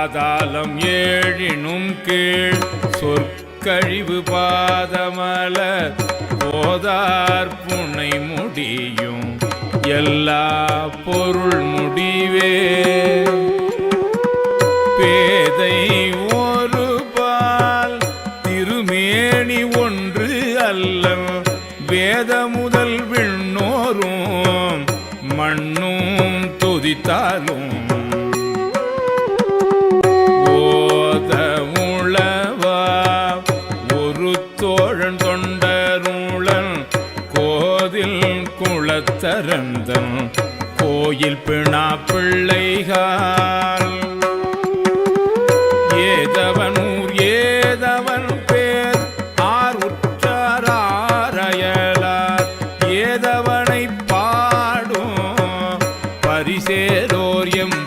பாதாளம் ஏழினும் கீழ் சொற்கழிவு பாதமல போதார் புனை முடியும். எல்லா பொருள் முடிவே. பேதை ஒரு பால் திருமேனி ஒன்று அல்ல வேத முதல் விண்ணோரும் மண்ணும் துதித்தாலும் ஒரு தோழன் தொண்டருளன் கோதில் குளத்தரந்தன் கோயில் பிணா பிள்ளைகால் ஏதவன் ஊர் ஏதவன் பேர் ஆர் உற்றாரையலார் ஏதவனை பாடும் பரிசேரோர் எம்